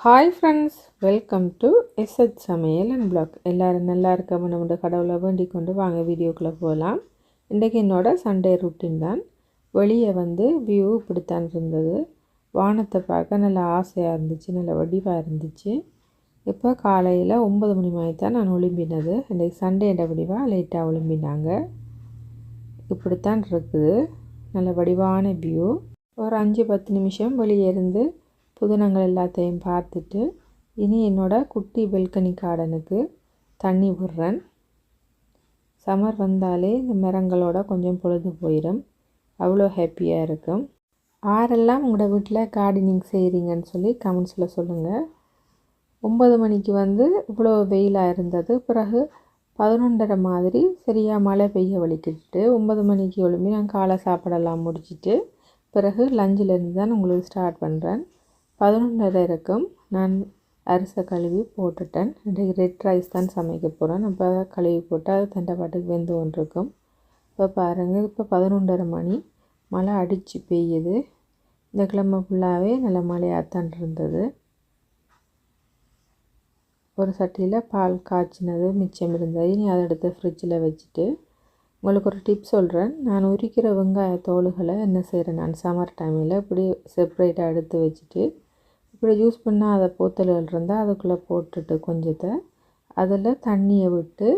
Hi friends welcome to SH சமையல் and blog எல்லோரும் நல்லா இருக்க நம்மளோட கடவுளை வேண்டிக் கொண்டு வாங்க வீடியோக்குள்ளே போகலாம் இன்றைக்கி என்னோட சண்டே ருட்டீன் தான். வெளியே வந்து வியூ இப்படித்தான் இருந்தது. வானத்தை பார்க்க நல்லா ஆசையாக இருந்துச்சு நல்ல வடிவாக இருந்துச்சு. இப்போ காலையில் ஒம்பது மணி மாதிரி தான் நான் ஒளிம்பினது. இன்றைக்கி சண்டேட வடிவாக லைட்டாக ஒளிம்பினாங்க. இப்படித்தான் இருக்குது. நல்ல வடிவான வியூ ஒரு அஞ்சு பத்து நிமிஷம் வெளியே இருந்து புதினங்கள் எல்லாத்தையும் பார்த்துட்டு இனி என்னோட குட்டி பெல்கனி கார்டனுக்கு தண்ணி விடுறேன். சம்மர் வந்தாலே இந்த மரங்களோட கொஞ்சம் பொழுது போயிடும் அவ்வளோ ஹாப்பியாக இருக்கும். ஆறெல்லாம் உங்களோட வீட்டில் கார்டனிங் செய்கிறீங்கன்னு சொல்லி கமெண்ட்ஸில் சொல்லுங்கள் ஒம்பது மணிக்கு வந்து இவ்வளோ வெயிலாக இருந்தது. பிறகு பதினொன்றரை மாதிரி சரியாக மழை பெய்ய வலிக்கிட்டு ஒம்பது மணிக்கு எழுப்பி நான் காலை சாப்பாடெல்லாம் முடிச்சுட்டு பிறகு லஞ்சிலேருந்து தான் உங்களுக்கு ஸ்டார்ட் பண்ணுறேன் பதினொன்றரை இருக்கும் நான் அரிசை கழுவி போட்டுட்டேன். இன்றைக்கு ரெட் ரைஸ் தான் சமைக்க போகிறேன் அப்போ கழுவி போட்டால் அது தண்டை பாட்டுக்கு வெந்து கொண்டிருக்கும். இப்போ பாருங்கள் இப்போ பதினொன்றரை மணி. மழை அடித்து பெய்யுது. இந்த கிழமை ஃபுல்லாகவே நல்ல மழையாகத்தான் இருந்தது. ஒரு சட்டியில் பால் காய்ச்சினது மிச்சம் இருந்தது. இனி அதை எடுத்து ஃப்ரிட்ஜில் வச்சுட்டு உங்களுக்கு ஒரு டிப் சொல்கிறேன் நான் உரிக்கிற வெங்காய தோல்களை என்ன செய்கிறேன் நான் சம்மர் டைமில் இப்படி செப்ரேட்டாக எடுத்து வச்சுட்டு இப்படி ஜூஸ் பண்ணால் அதை போத்தலில் இருந்தால் அதுக்குள்ளே போட்டுட்டு கொஞ்சத்தை அதில் தண்ணியை விட்டு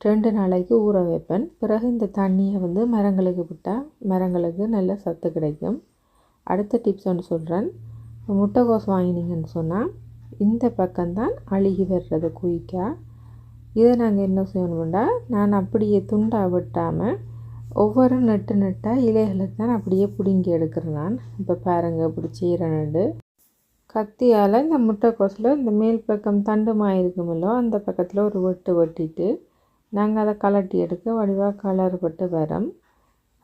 ரெண்டு நாளைக்கு ஊற வைப்பேன். பிறகு இந்த தண்ணியை வந்து மரங்களுக்கு விட்டால் மரங்களுக்கு நல்ல சத்து கிடைக்கும். அடுத்த டிப்ஸ் ஒன்று சொல்கிறேன் முட்டைகோஸ் வாங்கினீங்கன்னு சொன்னால் இந்த பக்கம்தான் அழுகி வர்றது குயிக்காக இதை நாங்கள் என்ன செய்யணும்னா நான் அப்படியே துண்டாக விட்டாமல் ஒவ்வொரு நட்டு நட்டாக இலைகளுக்கு தான் அப்படியே பிடுங்கி எடுக்கிறேன் நான். இப்போ பாருங்கள் இப்படி செய்கிறேன்னு கத்தியால் இந்த முட்டைக்கோஸில் இந்த மேல் பக்கம் தண்டுமாக இருக்குமில்லோ அந்த பக்கத்தில் ஒரு வெட்டு வெட்டிட்டு நாங்கள் அதை கலட்டி எடுக்க வடிவாக கலர் பட்டு வரோம்.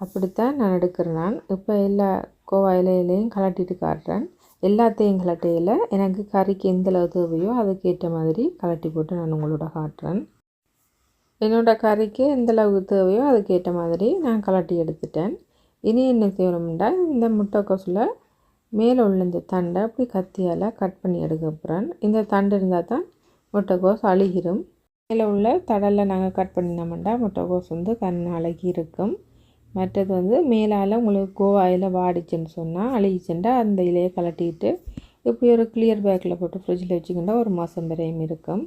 அப்படித்தான் நான் எடுக்கிறேன் நான். இப்போ எல்லா கோவா இலையிலையும் கலட்டிட்டு காட்டுறேன். எல்லாத்தையும் கலட்டையில் எனக்கு கறிக்கு எந்த அளவு தேவையோ அதுக்கேற்ற மாதிரி கலட்டி போட்டு நான் உங்களோட காட்டுறேன். என்னோடய கறிக்கு எந்த அளவுக்கு தேவையோ அதுக்கேற்ற மாதிரி நான் கலட்டி எடுத்துட்டேன். இனி என்ன செய்யணும்டா இந்த முட்டைக்கோசில் மேலே உள்ள இந்த தண்டை அப்படி கத்தியால் கட் பண்ணி எடுக்க போகிறேன். இந்த தண்டு இருந்தால் தான் முட்டைக்கோஸ் அழுகிரும். மேலே உள்ள தடலை நாங்கள் கட் பண்ணினோம்னா முட்டைக்கோஸ் வந்து கண் அழகி இருக்கும். மற்றது வந்து மேலால் உங்களுக்கு கோவாயில் வாடிச்சுன்னு சொன்னால் அழுகிச்சுண்டா அந்த இலையை கலட்டிட்டு இப்படி ஒரு கிளியர் பேக்கில் போட்டு ஃப்ரிட்ஜில் வச்சுக்கிட்டால் ஒரு மாதம் வரையும் இருக்கும்.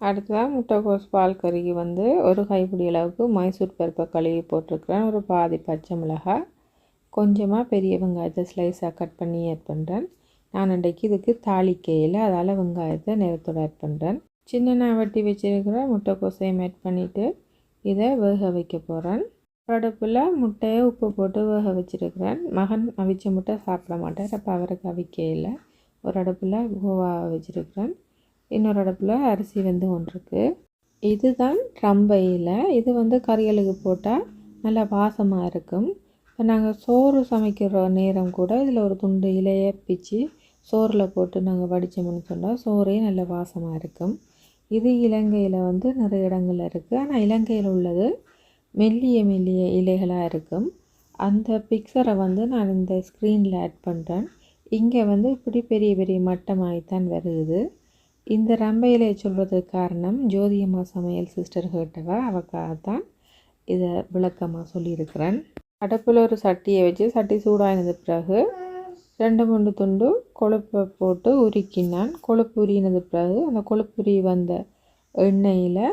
அடுத்ததாக முட்டைக்கோஸ் பால் கறிக்கு வந்து ஒரு கைப்பிடி அளவுக்கு மைசூர் பருப்பை கழுவி போட்டிருக்கிறேன். ஒரு பாதி பச்சை மிளகாய் கொஞ்சமாக பெரிய வெங்காயத்தை ஸ்லைஸாக கட் பண்ணி ஆட் பண்ணுறேன் நான் இன்றைக்கு இதுக்கு தாளிக்கையில் அதால் வெங்காயத்தை நேரத்தோடு ஆட் பண்ணுறேன் சின்ன வெட்டி வச்சுருக்கிற முட்டைக்கோசையும் ஆட் பண்ணிவிட்டு இதை வேக வைக்க போகிறேன் அடுப்பில் முட்டையை உப்பு போட்டு வேக வச்சுருக்கிறேன். மகன் அவிச்ச முட்டை சாப்பிட மாட்டார் அப்போ அவருக்கு அவிக்கையில் ஒரு அடுப்பில் கோவா வச்சுருக்கிறேன். இன்னொரு அடுப்பில் அரிசி வந்து ஒன்று இருக்குது இதுதான் ரம்பையில் இது வந்து கறியலுக்கு போட்டால் நல்லா வாசமாக இருக்கும். இப்போ நாங்கள் சோறு சமைக்கிற நேரம் கூட இதில் ஒரு துண்டு இலையை பிச்சு சோறில் போட்டு நாங்கள் வடித்தோம்னு சொன்னால் சோறே நல்ல வாசமாக இருக்கும். இது இலங்கையில் வந்து நிறைய இடங்களில் இருக்குது. ஆனால் இலங்கையில் உள்ளது மெல்லிய மெல்லிய இலைகளாக இருக்கும். அந்த பிக்சரை வந்து நான் இந்த ஸ்க்ரீனில் ஆட் பண்ணுறேன். இங்கே வந்து இப்படி பெரிய பெரிய மட்டமாகித்தான் வருது. இந்த ரம்ப இலையை சொல்கிறதுக்கு காரணம் ஜோதியம்மா சமையல் சிஸ்டர்கிட்ட அவக்காக தான் இதை விளக்கமாக சொல்லியிருக்கிறேன். அடுப்பில் ஒரு சட்டியை வச்சு சட்டி சூடாகினது பிறகு ரெண்டு மூணு துண்டு கொழுப்பை போட்டு உருக்கினான். கொழுப்பு உரியினது பிறகு அந்த கொழுப்பு உரி வந்த எண்ணெயில்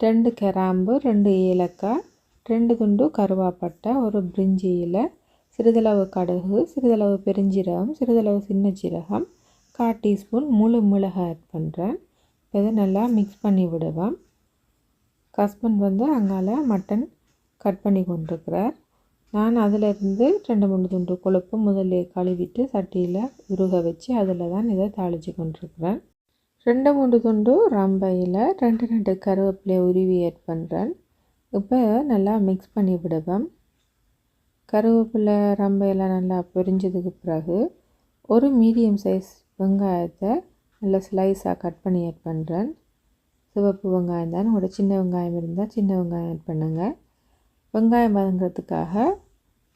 ரெண்டு கிராம்பு ரெண்டு ஏலக்காய் ரெண்டு துண்டு கருவாப்பட்டை ஒரு பிரிஞ்சியில் சிறிதளவு கடுகு சிறிதளவு பெருஞ்சீரகம் சிறிதளவு சின்ன சீரகம் கால் டீஸ்பூன் முழு மிளகாய் ஆட் பண்ணுறேன். இப்போ இதை நல்லா மிக்ஸ் பண்ணி விடுவேன் ஹஸ்பண்ட் வந்து அங்கால மட்டன் கட் பண்ணி கொண்டிருக்கிறார். நான் அதிலிருந்து ரெண்டு மூணு துண்டு கொழுப்பு முதல்ல கழுவிட்டு சட்டியில் உருக வச்சு அதில் தான் இதை தாளித்து கொண்டிருக்கிறேன். ரெண்டு மூணு துண்டு ரம்பையில் ரெண்டு ரெண்டு கருவேப்பிலையை உருவி ஏட் பண்ணுறேன் இப்போ நல்லா மிக்ஸ் பண்ணி விடுவேன் கருவேப்பிலை ரம்பையெல்லாம் நல்லா பொரிஞ்சதுக்கு பிறகு ஒரு மீடியம் சைஸ் வெங்காயத்தை நல்லா ஸ்லைஸாக கட் பண்ணி ஆட் பண்ணுறேன் சிவப்பு வெங்காயம் தான். உங்களோட சின்ன வெங்காயம் இருந்தால் சின்ன வெங்காயம் ஆட் பண்ணுங்கள் வெங்காயம் வதங்கிறதுக்காக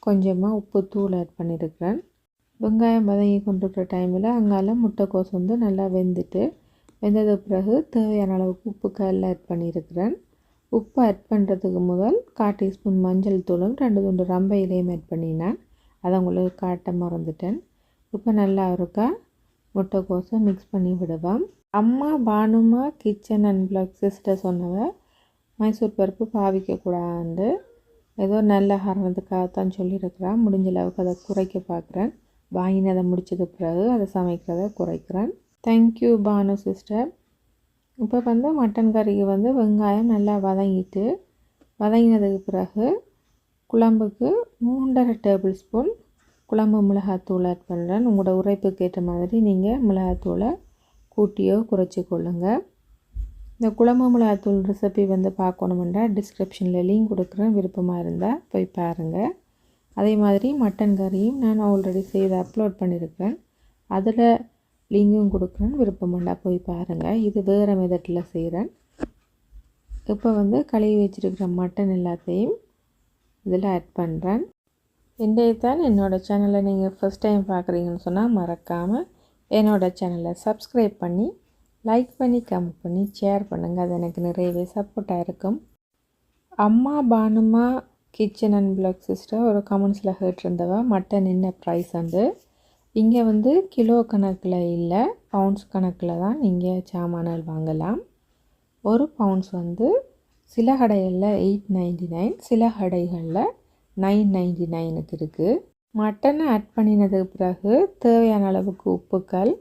கொஞ்சமாக உப்பு தூள் ஆட் பண்ணியிருக்கிறேன் வெங்காயம் வதங்கி கொண்டிருக்கிற டைமில் அங்கால முட்டைக்கோஸ் வந்து நல்லா வெந்துட்டு வெந்ததுக்கு பிறகு தேவையான அளவுக்கு உப்பு கல்ல ஆட் பண்ணியிருக்கிறேன் உப்பு ஆட் பண்ணுறதுக்கு முதல் கால் டீஸ்பூன் மஞ்சள் தூளும் ரெண்டு துண்டு ரம்ப இலையும் ஆட் பண்ணினேன். அதை உங்களுக்கு காட்ட மறந்துட்டேன். இப்போ நல்லா இருக்கா? முட்டைக்கோஸை மிக்ஸ் பண்ணி விடுவோம். அம்மா Bhanuma kitchen and blog sister சொன்னவ Mysore பருப்பு பாவிக்கக்கூடாது ஏதோ நல்ல காரணத்துக்காகத்தான் தான் முடிஞ்ச அளவுக்கு அதை குறைக்க பார்க்குறேன். வாங்கினதை முடித்தது பிறகு அதை சமைக்கிறத குறைக்கிறேன். தேங்க்யூ பானு சிஸ்டர் இப்போ வந்து மட்டன் கறிக்கு வந்து வெங்காயம் நல்லா வதங்கிட்டு வதங்கினதுக்கு பிறகு குழம்புக்கு மூன்றரை டேபிள் ஸ்பூன் குழம்பு மிளகாத்தூள் ஆட் பண்ணுறேன் உங்களோட உரைப்புக்கு ஏற்ற மாதிரி நீங்கள் மிளகாத்தூளை கூட்டியோ குறைச்சி கொள்ளுங்கள் இந்த குழம்பு மிளகாத்தூள் ரெசிபி வந்து பார்க்கணுமெண்டா டிஸ்கிரிப்ஷனில் லிங்க் கொடுக்குறேன். விருப்பமாக இருந்தால் போய் பாருங்கள் அதே மாதிரி மட்டன் கறியும் நான் ஆல்ரெடி செய்து அப்லோட் பண்ணியிருக்கிறேன் அதில் லிங்கும் கொடுக்குறேன். விருப்பமெண்டா போய் பாருங்கள் இது வேறு மெதட்டில் செய்கிறேன் இப்போ வந்து கழுவி வச்சுருக்கிற மட்டன் எல்லாத்தையும் இதில் ஆட் பண்ணுறேன் இன்றைய தான் என்னோடய சேனலை நீங்கள் ஃபஸ்ட் டைம் பார்க்குறீங்கன்னு சொன்னால் மறக்காமல் என்னோடய சேனலை சப்ஸ்கிரைப் பண்ணி லைக் பண்ணி கமெண்ட் பண்ணி ஷேர் பண்ணுங்கள் அது எனக்கு நிறையவே சப்போர்ட்டாக இருக்கும். அம்மா Bhanuma kitchen and blog sister ஒரு கமெண்ட்ஸில் கேட்டிருந்தவ மட்டன் என்ன ப்ரைஸ் வந்து இங்கே வந்து கிலோ கணக்கில் இல்லை. பவுண்ட்ஸ் கணக்கில் தான் நீங்கள் சாமான்கள் வாங்கலாம். ஒரு பவுண்ட்ஸ் வந்து சில கடைகளில் எயிட் நைன்டி நைன் சில கடைகளில் நைன் நைன்டி நைனுக்கு இருக்குது மட்டனை ஆட் பண்ணினதுக்கு பிறகு தேவையான அளவுக்கு உப்புக்கள்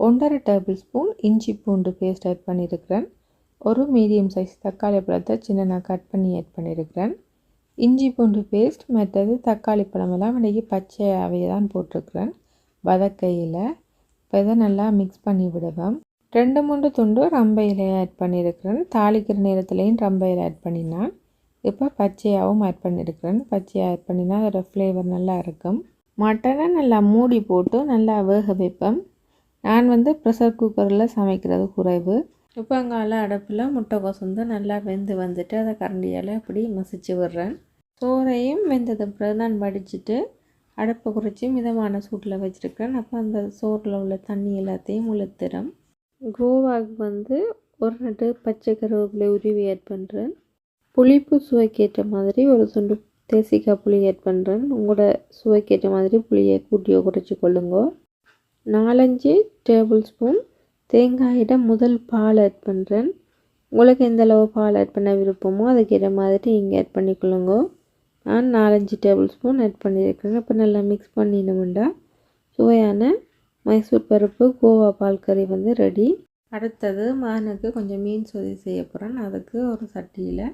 ஒன்றரை டேபிள் ஸ்பூன் இஞ்சி பூண்டு பேஸ்ட் ஆட் பண்ணியிருக்கிறேன். ஒரு மீடியம் சைஸ் தக்காளி பழத்தை சின்ன கட் பண்ணி ஆட் பண்ணியிருக்கிறேன். இஞ்சி பூண்டு பேஸ்ட் மற்றது தக்காளி பழமெல்லாம் இன்றைக்கி பச்சையாகவே தான் போட்டிருக்கிறேன். வதக்கையில் இப்போ இதை நல்லா மிக்ஸ் பண்ணி விடுவேன் ரெண்டு மூன்று துண்டு ரம்ப இலையை ஆட் பண்ணியிருக்கிறேன். தாளிக்கிற நேரத்துலேயும் ரம்ப இலை ஆட் பண்ணினான் இப்போ பச்சையாகவும் ஆட் பண்ணியிருக்கிறேன். பச்சையாக ஆட் பண்ணினா அதோட ஃப்ளேவர் நல்லா இருக்கும். மட்டனை நல்லா மூடி போட்டு நல்லா வேக வைப்பேன். நான் வந்து ப்ரெஷர் குக்கரில் சமைக்கிறது குறைவு. உப்பங்கால அடுப்பில் முட்டைக்கோஸ் வந்து நல்லா வெந்து வந்துட்டு அதை கரண்டியால் இப்படி மசிச்சு விடுறேன். சோறையும் வெந்தது பிறகு நான் வடிச்சிட்டு அடுப்பை குறைச்சி மிதமான சூட்டில் வச்சுருக்கேன் அப்போ அந்த சோறில் உள்ள தண்ணி எல்லாத்தையும் உளுத்துறேன். கோவாவுக்கு வந்து ஒரு நட்டு பச்சை கருவேப்பிலை உருவி ஆட் பண்ணுறேன் புளிப்பு சுவைக்கேற்ற மாதிரி ஒரு துண்டு தேசிக்காய் புளி ஆட் பண்ணுறேன் உங்களோட சுவைக்கேற்ற மாதிரி புளியை கூட்டியோ குறைச்சி கொள்ளுங்கோ. நாலஞ்சு டேபிள் ஸ்பூன் தேங்காயிடம் முதல் பால் ஆட் பண்ணுறேன் உங்களுக்கு எந்த அளவு பால் ஆட் பண்ண விருப்பமோ அதுக்கேற்ற மாதிரி நீங்கள் ஆட் பண்ணிக்கொள்ளுங்க. நான் நாலஞ்சு டேபிள் ஸ்பூன் ஆட் பண்ணியிருக்கேன் இப்போ நல்லா மிக்ஸ் பண்ணினோம்டா சுவையான மைசூர் பருப்பு கோவா பால் கறி வந்து ரெடி அடுத்தது மகனுக்கு கொஞ்சம் மீன் சொதி செய்ய போகிறேன் அதுக்கு ஒரு சட்டியில்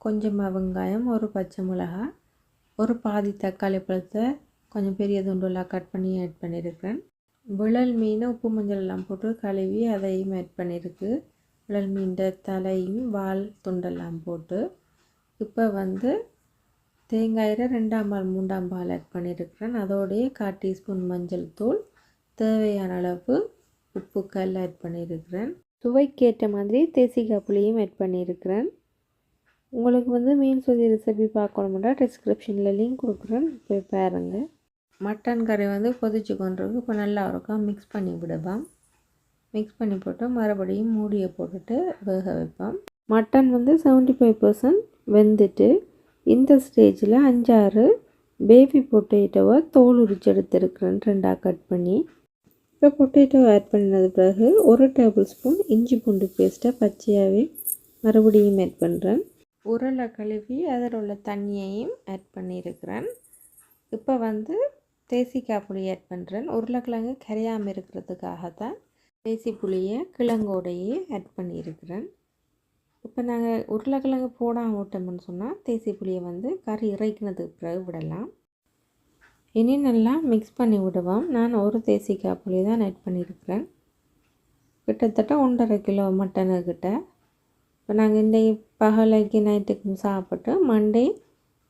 கொஞ்சமாக வெங்காயம் ஒரு பச்சை மிளகாய் ஒரு பாதி தக்காளி பழத்தை கொஞ்சம் பெரிய துண்டுலாம் கட் பண்ணி ஆட் பண்ணியிருக்கிறேன் விழல் மீனை உப்பு மஞ்சள் எல்லாம் போட்டு கழுவி அதையும் ஆட் பண்ணியிருக்கு. விழல் மீன்ட தலையும் வால் துண்டெல்லாம் போட்டு இப்போ வந்து தேங்காயில் ரெண்டாம் பால் மூன்றாம் பால் ஆட் பண்ணியிருக்கிறேன். அதோடைய கால் டீஸ்பூன் மஞ்சள் தூள் தேவையான அளவு உப்பு கல் ஆட் பண்ணியிருக்கிறேன். சுவைக்கேற்ற மாதிரி தேசிகா புளியும் ஆட் பண்ணியிருக்கிறேன். உங்களுக்கு வந்து மீன் சொல்லி ரெசிபி பார்க்கணும்னா டிஸ்கிரிப்ஷனில் லிங்க் கொடுக்குறேன். போய் பாருங்கள் மட்டன் கறி வந்து கொதிச்சு கொண்டிருக்கு இப்போ நல்லா இருக்கும் மிக்ஸ் பண்ணி விடுவோம் மிக்ஸ் பண்ணி போட்டு மறுபடியும் மூடியை போட்டுட்டு வேக வைப்போம். மட்டன் வந்து செவன்ட்டி ஃபைவ் பர்சன்ட் வெந்துட்டு இந்த ஸ்டேஜில் அஞ்சாறு பேபி பொட்டேட்டோவை தோல் உரிச்சு எடுத்துருக்குறேன். ரெண்டாக கட் பண்ணி. இப்போ பொட்டேட்டோ ஆட் பண்ணினது பிறகு ஒரு டேபிள் ஸ்பூன் இஞ்சி பூண்டு பேஸ்ட்டை பச்சையாகவே மறுபடியும் ஆட் பண்ணுறேன் உரலை கழுவி அதில் உள்ள தண்ணியையும் ஆட் பண்ணியிருக்கிறேன். இப்போ வந்து தேசிக்காய் புளி ஆட் பண்ணுறேன் உருளைக்கிழங்கு கரையாமல் இருக்கிறதுக்காக தான் தேசி புளியை கிழங்கோடையே ஆட் பண்ணியிருக்கிறேன். இப்போ நாங்கள் உருளைக்கிழங்கு போடாமல் விட்டோம்னு சொன்னால் தேசி புளியை வந்து கறி இறைக்கினதுக்கு பிறகு விடலாம். இனி நல்லா மிக்ஸ் பண்ணி விடுவோம். நான் ஒரு தேசிக்காய் புளி தான் ஆட் பண்ணியிருக்கிறேன். கிட்டத்தட்ட ஒன்றரை கிலோ மட்டனுக்கிட்ட இப்போ நாங்கள் இன்றைக்கு பகலைக்கு நைட்டுக்கும் சாப்பிட்டு மண்டே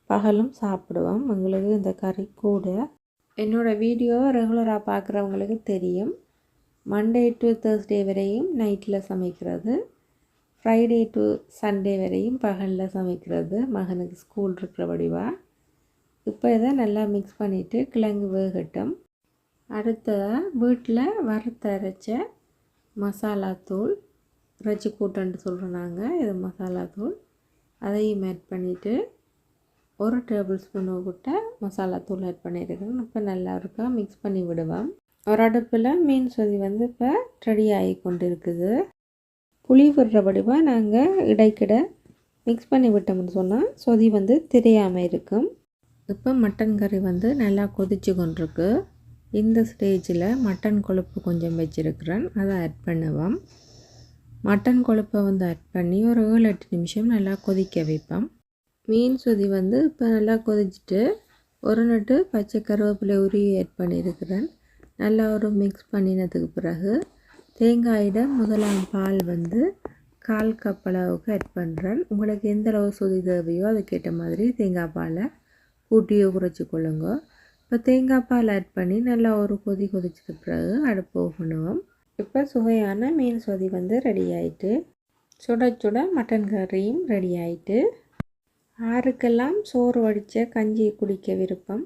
பகலும் சாப்பிடுவோம். எங்களுக்கு இந்த கறி கூட என்னோடய வீடியோ ரெகுலராக பார்க்குறவங்களுக்கு தெரியும். மண்டே டு தேர்ஸ்டே வரையும் நைட்டில் சமைக்கிறது. ஃப்ரைடே டு சண்டே வரையும் பகலில் சமைக்கிறது. மகனுக்கு ஸ்கூல் இருக்கிற வடிவா. இப்போ இதை நல்லா மிக்ஸ் பண்ணிவிட்டு கிழங்கு வேகட்டும். அடுத்ததாக வீட்டில் வறுத்தரைச்ச மசாலாத்தூள் இறைச்சி கூட்டன்ட்டு சொல்கிறோம் நாங்கள் இது மசாலாத்தூள் அதையும் ஆட் பண்ணிவிட்டு ஒரு டேபிள் ஸ்பூன் கிட்ட தூள் ஆட் பண்ணியிருக்கேன் இப்போ நல்லா இருக்கா? மிக்ஸ் பண்ணி விடுவேன் ஒரு அடுப்பில் மீன் சொதி வந்து இப்போ ரெடி ஆகி கொண்டு இருக்குது புளி விடுறபடிவா நாங்கள் இடைக்கிட மிக்ஸ் பண்ணி விட்டோம்னு சொன்னால் சொதி வந்து தெரியாமல் இருக்கும். இப்போ மட்டன் கறி வந்து நல்லா கொதிச்சு கொண்டிருக்கு. இந்த ஸ்டேஜில் மட்டன் கொழுப்பு கொஞ்சம் வச்சுருக்கிறேன். அதை ஆட் பண்ணுவோம். மட்டன் கொழுப்பை வந்து ஆட் பண்ணி ஒரு ஏழு எட்டு நிமிஷம் நல்லா கொதிக்க வைப்போம். மீன் சொதி வந்து இப்போ நல்லா கொதிச்சுட்டு ஒரு நட்டு பச்சை கருவேப்பிலை உருவி ஆட் பண்ணியிருக்கிறேன். நல்லா ஒரு மிக்ஸ் பண்ணினதுக்கு பிறகு தேங்காயிட முதலாம் பால் வந்து கால் கப் அளவுக்கு ஆட் பண்ணுறேன் உங்களுக்கு எந்த அளவு சொதி தேவையோ அதுக்கேற்ற மாதிரி தேங்காய் பாலை கூட்டியோ குறைச்சி கொள்ளுங்க. இப்போ தேங்காய் பால் ஆட் பண்ணி நல்லா ஒரு கொதி கொதிச்சது பிறகு அடுப்பு பண்ணுவோம். இப்போ சுவையான மீன் சொதி வந்து ரெடி ஆயிட்டு சுட சுட மட்டன் கறியும் ரெடி ஆயிட்டு ஆறுக்கெல்லாம் சோறு வடித்த கஞ்சி குடிக்க விருப்பம்.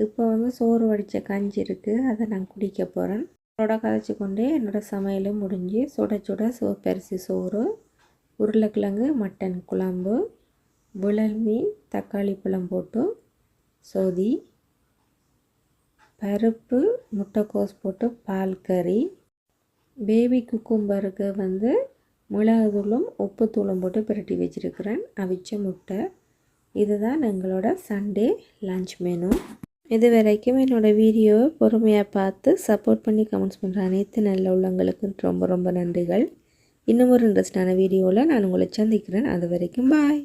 இப்போ வந்து சோறு வடித்த கஞ்சி இருக்குது அதை நான் குடிக்க போகிறேன் அதோட கதைச்சி கொண்டே என்னோடய சமையலும் முடிஞ்சு சுட சுட சிவப்பரிசி சோறு உருளைக்கிழங்கு மட்டன் குழம்பு விழல் மீன் தக்காளி பழம் போட்டு சொதி பருப்பு முட்டைக்கோஸ் போட்டு பால் கறி பேபி குக்கும்பருக்கு வந்து மிளகுத்தூளும் உப்புத்தூளும் போட்டு பிரட்டி வச்சுருக்கிறேன். அவிச்ச முட்டை. இதுதான் எங்களோட சண்டே லஞ்ச் மெனு இது வரைக்கும் என்னோடய வீடியோவை பொறுமையாக பார்த்து சப்போர்ட் பண்ணி கமெண்ட்ஸ் பண்ணுற அனைத்து நல்ல உள்ளங்களுக்கு ரொம்ப ரொம்ப நன்றிகள். இன்னும் ஒரு இன்ட்ரெஸ்டான வீடியோவில் நான் உங்களை சந்திக்கிறேன். அது வரைக்கும் பாய்